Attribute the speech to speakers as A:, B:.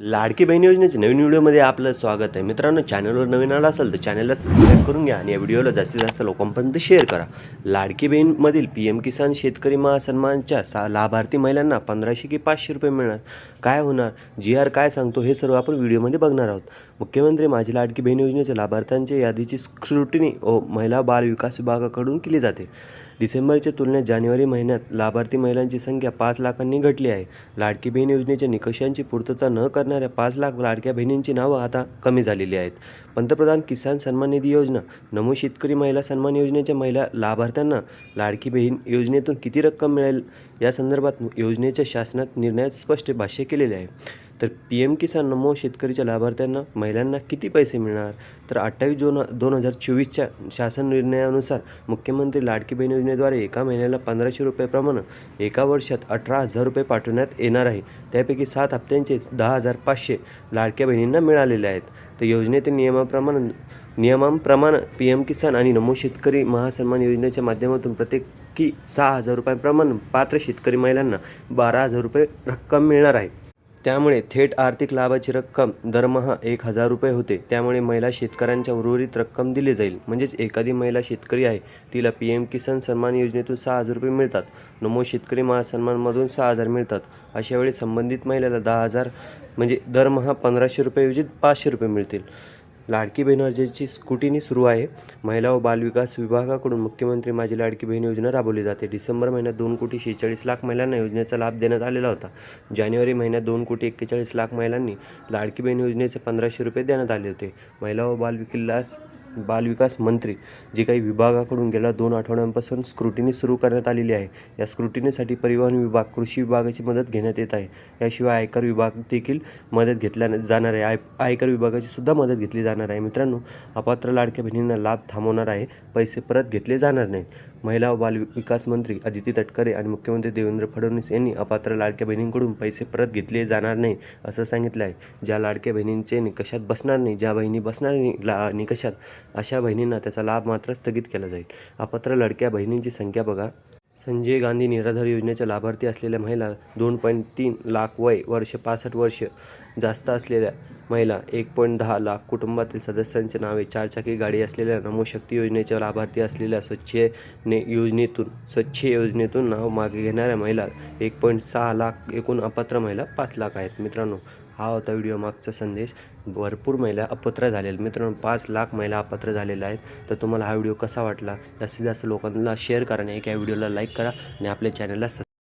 A: लाडकी बहीण योजनेच्या नवीन व्हिडिओमध्ये आपलं स्वागत आहे. मित्रांनो चॅनलवर नवीन आला असेल तर चॅनलला सबस्क्राईब करून घ्या आणि या व्हिडिओला जास्तीत जास्त लोकांपर्यंत शेअर करा. लाडकी बहीणमधील पी एम किसान शेतकरी महासन्मानच्या सा लाभार्थी महिलांना पंधराशे की पाचशे रुपये मिळणार. काय होणार? जी आर काय सांगतो? हे सर्व आपण व्हिडिओमध्ये बघणार आहोत. मुख्यमंत्री माझी लाडकी बहीण योजनेच्या लाभार्थ्यांच्या यादीची स्क्रुटिनी व महिला बाल विकास विभागाकडून केली जाते. डिसेंबरच्या तुलनेत जानेवारी महिन्यात लाभार्थी महिलांची संख्या पाच लाखांनी घटली आहे. लाडकी बहीण योजनेच्या निकषांची पूर्तता न करणाऱ्या पाच लाख लाडक्या बहिणींची नावं आता कमी झालेली आहेत. पंतप्रधान किसान सन्मान निधी योजना नमो शेतकरी महिला सन्मान योजनेच्या महिला लाभार्थ्यांना लाडकी बहीण योजनेतून किती रक्कम मिळेल? या संदर्भात योजनेच्या शासनात निर्णयात स्पष्ट भाष्य केलेले आहे. तर पी एम किसान नमो शेतकरीच्या लाभार्थ्यांना महिलांना किती पैसे मिळणार? तर अठ्ठावीस जून दोन हजार चोवीसच्या शासन निर्णयानुसार मुख्यमंत्री लाडकी बहीण योजनेद्वारे एका महिन्याला पंधराशे रुपयाप्रमाणे एका वर्षात अठरा हजार रुपये पाठवण्यात येणार आहे. त्यापैकी सात हप्त्यांचे दहा हजार पाचशे लाडक्या बहिणींना मिळालेले आहेत. तर योजनेतील नियमाप्रमाणे नियमांप्रमाणे पी एम किसान आणि नमो शेतकरी महासन्मान योजनेच्या माध्यमातून प्रत्येकी सहा हजार रुपयांप्रमाणे पात्र शेतकरी महिलांना बारा हजार रुपये रक्कम मिळणार आहे. त्यामुळे थेट आर्थिक लाभाची रक्कम दरमहा एक हजार रुपये होते. त्यामुळे महिला शेतकऱ्यांच्या उर्वरित रक्कम दिली जाईल. म्हणजेच एखादी महिला शेतकरी आहे तिला पी एम किसान सन्मान योजनेतून सहा हजार रुपये मिळतात. नमो शेतकरी महासन्मानमधून सहा हजार मिळतात. अशावेळी संबंधित महिलेला दहा हजार म्हणजे दरमहा पंधराशे रुपयेऐवजी पाचशे रुपये मिळतील. लाडकी बहीण अर्जेची स्कुटीनी सुरू आहे. महिला व बालविकास विभागाकडून मुख्यमंत्री माझी लाडकी बहीण योजना राबवली जाते. डिसेंबर महिन्यात दोन कोटी शेहेचाळीस लाख महिलांना योजनेचा लाभ देण्यात आलेला होता. जानेवारी महिन्यात दोन कोटी एक्केचाळीस लाख महिलांनी लाडकी बहीण योजनेचे पंधराशे रुपये देण्यात आले होते. महिला व बालविकास बालविकास मंत्री जे काही विभागाकडून गेल्या दोन आठवड्यांपासून स्क्रुटिनी सुरू करण्यात आलेली आहे. या स्क्रुटिनीसाठी परिवहन विभाग कृषी विभागाची मदत घेण्यात येत आहे. याशिवाय आयकर विभाग देखील मदत घेतल्या जाणार आहे. आय आयकर विभागाची सुद्धा मदत घेतली जाणार आहे. मित्रांनो अपात्र लाडक्या बहिणींना लाभ थांबवणार आहे. पैसे परत घेतले जाणार नाहीत. महिला व बाल विकास मंत्री अदिती तटकरे आणि मुख्यमंत्री देवेंद्र फडणवीस यांनी अपात्र लाडक्या बहिणींकडून पैसे परत घेतले जाणार नाही असं सांगितलं आहे ज्या लाडक्या बहिणींचे निकषात बसणार नाही ज्या बहिणी बसणार नाही ला निकषात अशा बहिणींना त्याचा लाभ मात्र स्थगित केला जाईल. अपात्र लाडक्या बहिणींची संख्या बघा. संजय गांधी निराधार योजनेच्या लाभार्थी असलेल्या महिला दोन पॉईंट तीन लाख वय वर्ष पासष्ट वर्ष जास्त असलेल्या महिला एक पॉईंट दहा लाख कुटुंबातील सदस्यांचे नावे चारचाकी गाडी असलेल्या नमोशक्ती योजनेच्या लाभार्थी असलेल्या स्वच्छने योजनेतून स्वच्छ योजनेतून नाव मागे घेणाऱ्या महिला एक पॉईंट सहा लाख एकूण अपात्र महिला पाच लाख आहेत. मित्रांनो हा होता व्हिडिओ मागचा संदेश. भरपूर महिला अपात्र झालेल्या मित्रांनो पाच लाख महिला अपात्र झालेल्या आहेत. तर तुम्हाला हा व्हिडिओ कसा वाटला? जास्तीत जास्त लोकांना शेअर करा आणि एका व्हिडिओला लाईक करा आणि आपल्या चॅनलला